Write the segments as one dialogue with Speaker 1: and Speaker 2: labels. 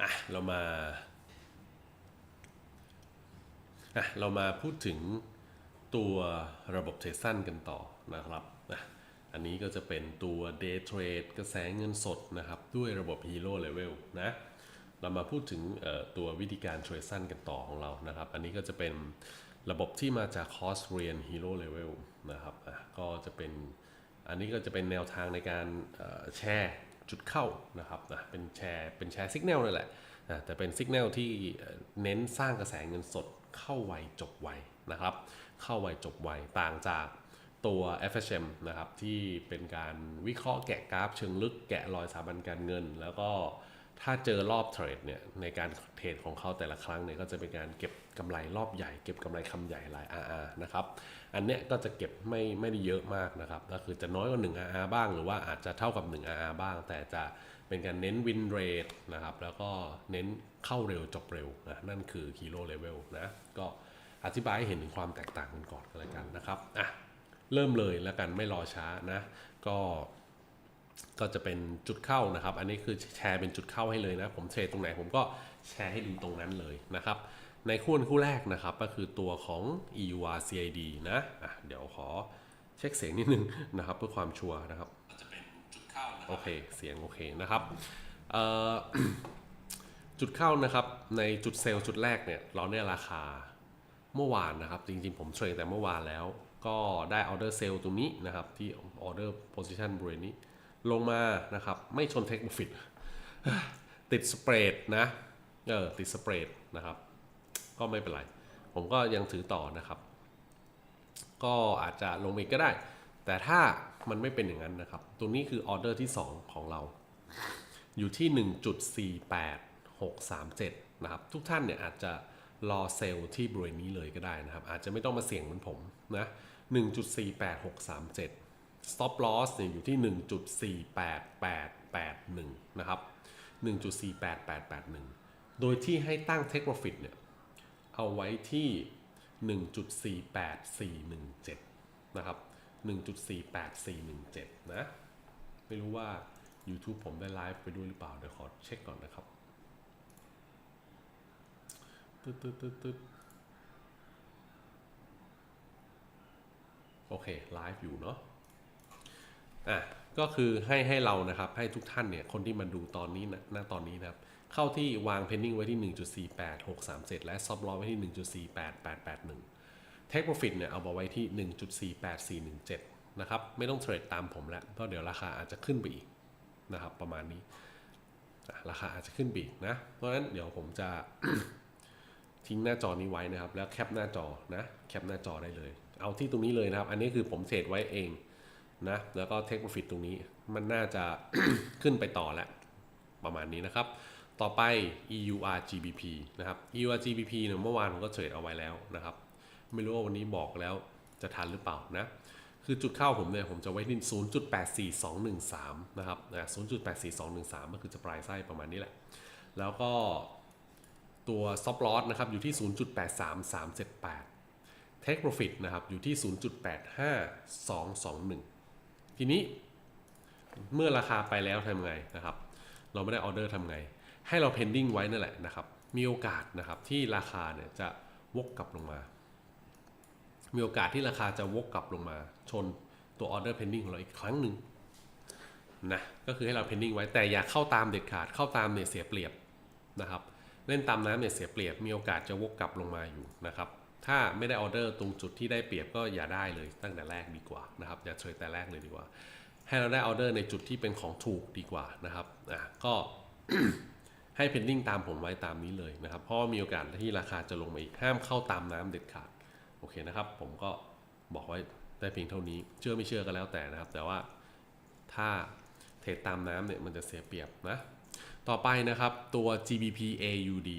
Speaker 1: อะเรามาอะเรามาพูดถึงตัวระบบเทรดสั้นกันต่อนะครับนะอันนี้ก็จะเป็นตัว Day Trade กระแสเงินสดนะครับ ด้วยระบบ Hero Level นะ เรามาพูดถึงเอ่อตัววิธีการเทรดสั้นกันต่อของเรานะครับ อันนี้ก็จะเป็นระบบที่มาจากคอร์สเรียน Hero Level นะครับอะก็จะเป็นอันนี้ก็จะเป็นแนวทางในการแชร์ จุดเข้านะครับนะเป็นแชร์เป็นแชร์สัญญาณนั่นแหละนะแต่เป็นสัญญาณที่เอ่อเน้นสร้างกระแสเงินสดเข้าไวจบไวนะครับ เข้าไวจบไวต่างจากตัว FHM นะครับที่เป็นการวิเคราะห์แกะกราฟเชิงลึกแกะรอยสถาบันการเงิน แล้วก็ ถ้าเจอรอบเทรดเนี่ยในการเทรดของเขาแต่ละครั้งเนี่ยก็จะเป็นการเก็บกำไรรอบใหญ่ เก็บกำไรคำใหญ่หลาย RR นะครับอันเนี้ยก็จะเก็บไม่ไม่ได้เยอะมากนะครับก็คือจะน้อยกว่า 1 RR บ้าง หรือว่าอาจจะเท่ากับ 1 RR บ้าง แต่จะเป็นการเน้นวินเรทนะครับแล้วก็เน้นเข้าเร็วจบเร็วนะนั่นคือ Hero Level นะก็อธิบายให้เห็นถึงความแตกต่างกันก่อนกันแล้วกันนะครับอะเริ่มเลยแล้วกันไม่รอช้านะก็ ก็จะเป็นจุดเข้านะครับ อันนี้คือแชร์เป็นจุดเข้าให้เลยนะ ผมเทรดตรงไหนผมก็แชร์ให้ดูตรงนั้นเลยนะครับ ในคู่คู่แรกนะครับก็คือตัวของ EUR CID นะอะเดี๋ยวขอเช็คเสียงนิดนึงนะครับ เพื่อความชัวร์นะครับจะเป็นจุดเข้าโอเค เสียงโอเคนะครับเอ่อจุดเข้านะครับในจุดเซลล์จุดแรกเนี่ยเราเนี่ยราคาเมื่อวานนะครับ จริงๆ ผมเทรดแต่เมื่อวานแล้ว ก็ได้ออเดอร์เซลล์ตรงนี้นะครับที่ออเดอร์โพซิชันบริเวณนี้ ลงมานะครับ ไม่ชนเทคโปรฟิตติดสเปรดนะเออติดสเปรดนะครับ ก็ไม่เป็นไร ผมก็ยังถือต่อนะครับ ก็อาจจะลงอีกก็ได้ แต่ถ้ามันไม่เป็นอย่างนั้นนะครับตรงนี้คือออเดอร์ที่ 2 ของเรา อยู่ที่ 1.48637 นะครับ ทุกท่านเนี่ยอาจจะรอเซลล์ที่บริเวณนี้เลยก็ได้นะครับ อาจจะไม่ต้องมาเสี่ยงเหมือนผมนะ 1.48637 stop loss เนี่ยอยู่ที่ 1.48881 นะครับ 1.48881 โดยที่ให้ตั้ง take profit เนี่ย เอาไว้ที่ 1.48417 นะครับ 1.48417 นะ ไม่รู้ว่า YouTube ผมได้ไลฟ์ไปด้วยหรือเปล่า เดี๋ยวขอเช็คก่อนนะครับตึ๊ดตึ๊ดตึ๊ดตึ๊ดโอเค ไลฟ์อยู่เนาะ อะก็คือให้ให้เรานะครับให้ทุกท่านเนี่ยคนที่มาดูตอนนี้นะณตอนนี้นะครับเข้าที่วาง pending ไว้ที่ 1.48637 และ stop loss ไว้ที่ 1.48881 take profit เนี่ยเอามาไว้ที่ 1.48417 นะครับ ไม่ต้องเทรดตามผมแล้วเพราะเดี๋ยวราคาอาจจะขึ้นไปอีกนะครับประมาณนี้ราคาอาจจะขึ้นไปอีกนะ เพราะฉะนั้นเดี๋ยวผมจะทิ้งหน้าจอนี้ไว้นะครับ แล้วแคปหน้าจอนะ แคปหน้าจอได้เลย เอาที่ตรงนี้เลยนะครับ อันนี้คือผมเทรดไว้เอง นะแล้วก็ take profit ตรงนี้มันน่าจะขึ้นไปต่อแล้วประมาณนี้นะครับ ต่อไป EUR GBP นะครับ EUR GBP เนี่ยเมื่อวานผมก็เทรดเอาไว้แล้วนะครับ ไม่รู้ว่าวันนี้บอกแล้วจะทันหรือเปล่านะ คือจุดเข้าผมเนี่ยผมจะไว้ที่0.84213 นะครับนะ0.84213 ก็คือจะปลายไส้ประมาณนี้แหละ แล้วก็ตัว stop loss นะครับอยู่ที่ 0.83378 take profit นะครับอยู่ที่ 0.85221 ทีนี้เมื่อราคาไปแล้วทำไงนะครับ เราไม่ได้ออเดอร์ทำไง ให้เรา pending ไว้นั่นแหละนะครับ มีโอกาสนะครับที่ราคาเนี่ยจะวกกลับลงมา มีโอกาสที่ราคาจะวกกลับลงมา ชนตัว order pending ของเราอีกครั้งหนึ่งนะก็คือให้เรา pending ไว้แต่อย่าเข้าตามเด็ดขาดเข้าตามเนี่ยเสียเปรียบนะครับ เล่นตามน้ำเนี่ยเสียเปรียบ มีโอกาสจะวกกลับลงมาอยู่นะครับ ถ้าไม่ได้ออเดอร์ตรงจุดที่ได้เปรียบก็อย่าได้เลยตั้งแต่แรกดีกว่านะครับอย่าเทรดแต่แรกเลยดีกว่า ให้เราได้ออเดอร์ในจุดที่เป็นของถูกดีกว่านะครับอะก็ให้ pending ตามผมไว้ตามนี้เลยนะครับ เพราะว่ามีโอกาสที่ราคาจะลงมาอีกห้ามเข้าตามน้ำเด็ดขาดโอเคนะครับ ผมก็บอกไว้ได้เพียงเท่านี้ เชื่อไม่เชื่อก็แล้วแต่นะครับ แต่ว่าถ้าเทรดตามน้ำเนี่ยมันจะเสียเปรียบนะ ต่อไปนะครับตัว GBP AUD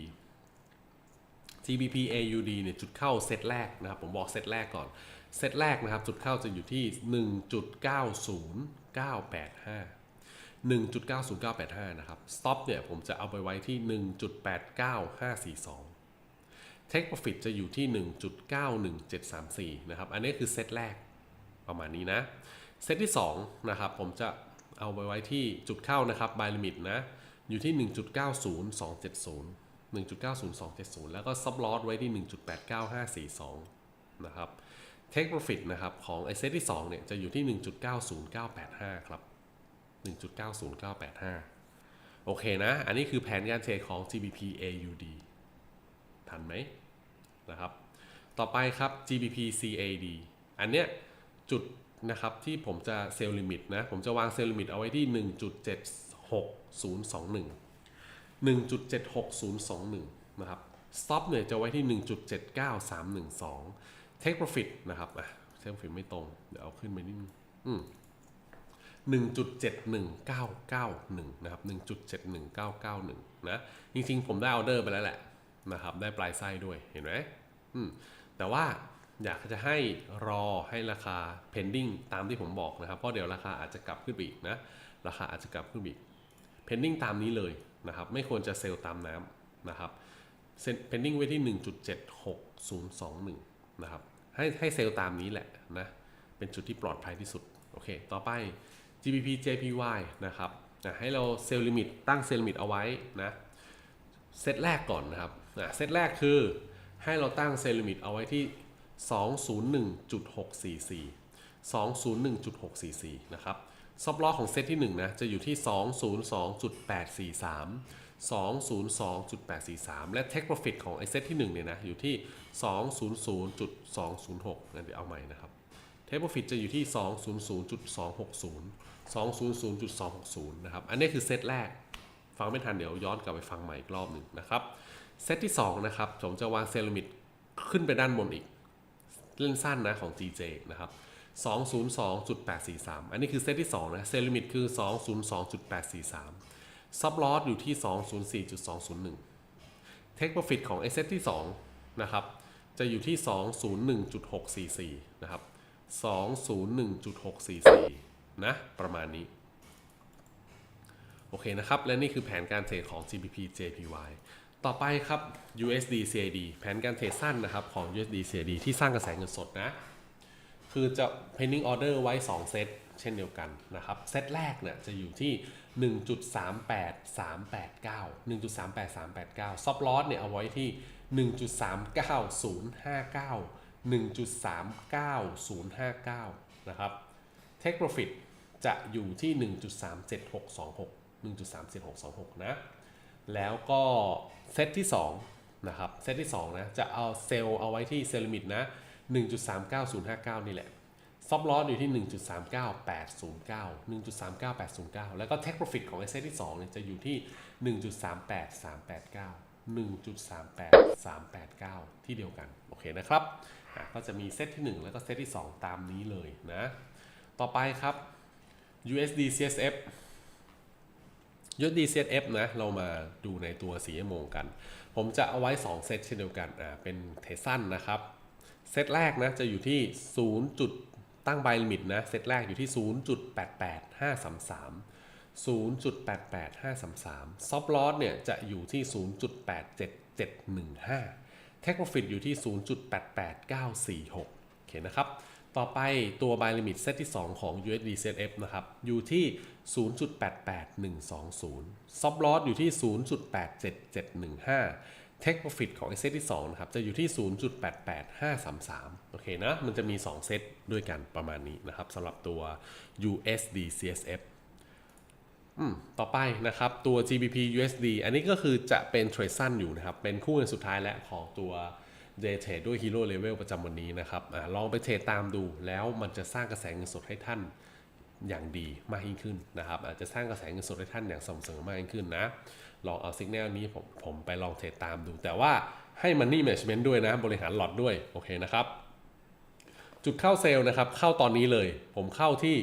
Speaker 1: GBP AUD เนี่ยจุดเข้าเซตแรกนะครับผมบอกเซตแรกก่อน เซตแรกนะครับจุดเข้าจะอยู่ที่ 1.90985 1.90985 นะครับ stop เนี่ยผมจะเอาไปไว้ที่ 1.89542 take profit จะอยู่ที่ 1.91734 นะครับ อันนี้คือเซตแรกประมาณนี้นะ เซตที่ 2 นะครับ ผมจะเอาไปไว้ที่จุดเข้านะครับ buy limit นะ อยู่ที่ 1.90270 1.90270 แล้วก็ซับลอสไว้ที่ 1.89542 นะครับ Take Profit นะครับของไอเซตที่ 2 เนี่ยจะอยู่ที่ 1.90985 ครับ 1.90985 โอเคนะ อันนี้คือแผนการเทรดของ GBP AUD ทันไหมนะครับ ต่อไปครับ GBP CAD อันเนี้ยจุดนะครับที่ผมจะเซลล์ลิมิตนะ ผมจะวางเซลล์ลิมิตเอาไว้ที่ 1.76021 1.76021 นะครับ stop เนี่ยจะไว้ที่ 1.79312 take profit นะครับอะ take profit ไม่ตรง เดี๋ยวเอาขึ้นไปนิดนึงอืม1.71991 นะครับ 1.71991 นะ จริงๆ ผมได้ออเดอร์ไปแล้วแหละนะครับ ได้ปลายไส้ด้วย เห็นไหมอืมแต่ว่าอยากจะให้รอให้ราคา pending ตามที่ผมบอกนะครับ เพราะเดี๋ยวราคาอาจจะกลับขึ้นไปอีกนะ ราคาอาจจะกลับขึ้นไปอีก pending ตามนี้เลย นะครับไม่ควรจะเซลล์ตามน้ำนะครับ pending ไว้ที่ 1.76021 นะครับ ให้ให้เซลล์ตามนี้แหละนะ เป็นจุดที่ปลอดภัยที่สุด โอเค ต่อไป GBP JPY นะครับนะให้เราเซลล์ลิมิตตั้งเซลล์ลิมิตเอาไว้นะ เซตแรกก่อนนะครับนะเซตแรกคือให้เราตั้งเซลล์ลิมิตเอาไว้ที่ 201.644 201.644 นะครับ ซับลอของเซตที่ 1 นะ จะอยู่ที่ 202.843 202.843 และ Take Profit ของไอเซตที่ 1 เนี่ยนะ อยู่ที่ 200.206งั้นเดี๋ยวเอาใหม่นะครับ Take Profit จะอยู่ที่ 200.260 200.260 นะครับ อันนี้คือเซตแรก ฟังไม่ทันเดี๋ยวย้อนกลับไปฟังใหม่อีกรอบหนึ่งนะครับ เซตที่ 2 นะครับ ผมจะวางเซลลิมิตขึ้นไปด้านบนอีก เล่นสั้นนะของ GJ นะครับ 202.843 อันนี้คือเซตที่ 2 นะเซลลิมิตคือ 202.843 ซับลอสอยู่ที่ 204.201 Take Profit ของไอเซตที่ 2 นะครับ จะอยู่ที่ 201.644 นะครับ 201.644 นะ ประมาณนี้ โอเคนะครับ และนี่คือแผนการเทรดของ GBP JPY ต่อไปครับ USD CAD แผนการเทรดสั้นนะครับของ USD CAD ที่สร้างกระแสเงินสดนะ คือจะ pending order ไว้ 2 เซตเช่นเดียวกันนะครับ เซตแรกเนี่ยจะอยู่ที่ 1.38389 1.38389 ซับลอสเนี่ยเอาไว้ที่ 1.39059 1.39059 นะครับ Take Profit จะอยู่ที่ 1.37626 1.37626 นะ แล้วก็เซตที่ 2 นะครับ เซตที่ 2 นะ จะเอาเซลล์เอาไว้ที่เซลล์ลิมิตนะ 1.39059 นี่แหละซับลอสอยู่ที่ 1.39809 1.39809 แล้วก็ Take Profit ของไอเซตที่2เนี่ยจะอยู่ที่ 1.38389 1.38389 ที่เดียวกัน โอเคนะครับ ก็จะมีเซตที่ 1 แล้วก็เซตที่ 2 ตามนี้เลยนะ ต่อไปครับ USD CSF USD CSF นะ เรามาดูในตัวสีโมงกัน ผมจะเอาไว้ 2 เซตเช่นเดียวกัน อ่า เป็นเทสั้นนะครับ เซตแรกนะจะอยู่ที่ 0 จุดตั้งใบลิมิตนะเซตแรกอยู่ที่ 0.88533 0.88533 ซอฟลอสเนี่ยจะอยู่ที่ 0.87715 Take Profit อยู่ที่ 0.88946 โอเคนะครับ ต่อไปตัว buy limit เซตที่ 2 ของ USD/CF นะครับ อยู่ที่ 0.88120 Stop loss อยู่ที่ 0.87715 Take Profit ของเซตที่2นะครับจะอยู่ที่ 0.88533 โอเคนะ มันจะมี 2 เซตด้วยกันประมาณนี้นะครับสำหรับตัว USD CSF อืมต่อไปนะครับตัว GBP USD อันนี้ก็คือจะเป็นเทรดสั้นอยู่นะครับ เป็นคู่เงินสุดท้ายและของตัว Day Trade ด้วย Hero Level ประจำวันนี้นะครับอลองไปเทรดตามดูแล้วมันจะสร้างกระแสเงินสดให้ท่านอย่างดีมากยิ่งขึ้นนะครับ อาจจะสร้างกระแสเงินสดให้ท่านอย่างสม่ำเสมอมากยิ่งขึ้นนะ ลองเอาสิกแนลนี้ผมผมไปลองเทรดตามดู แต่ว่าให้ Money Management ด้วยนะ บริหารหลอดด้วย โอเคนะครับ จุดเข้าเซลล์นะครับ เข้าตอนนี้เลย ผมเข้าที่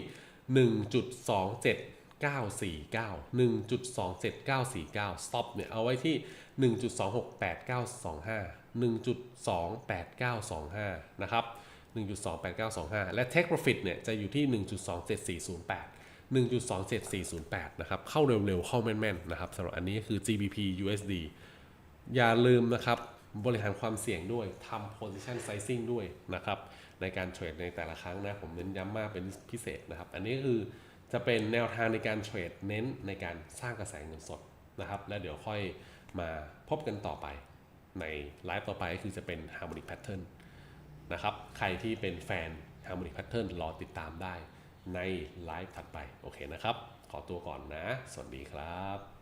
Speaker 1: 1.27949 1.27949 stop เนี่ยเอาไว้ที่ 1.268925 1.28925 นะครับ1.28925 และ Take Profit เนี่ยจะอยู่ที่ 1.27408 1.27408 นะครับ เข้าเร็วๆ เข้าแม่นๆ นะครับสำหรับอันนี้คือ GBP USD อย่าลืมนะครับ บริหารความเสี่ยงด้วยทำ position sizing ด้วยนะครับ ในการเทรดในแต่ละครั้งนะ ผมเน้นย้ำมากเป็นพิเศษนะครับ อันนี้คือจะเป็นแนวทางในการเทรดเน้นในการสร้างกระแสเงินสดนะครับ และเดี๋ยวค่อยมาพบกันต่อไปในไลฟ์ต่อไปก็คือจะเป็น harmonic pattern นะครับ ใครที่เป็นแฟน harmonic pattern รอติดตามได้ ในไลฟ์ถัดไป โอเคนะครับ ขอตัวก่อนนะ สวัสดีครับ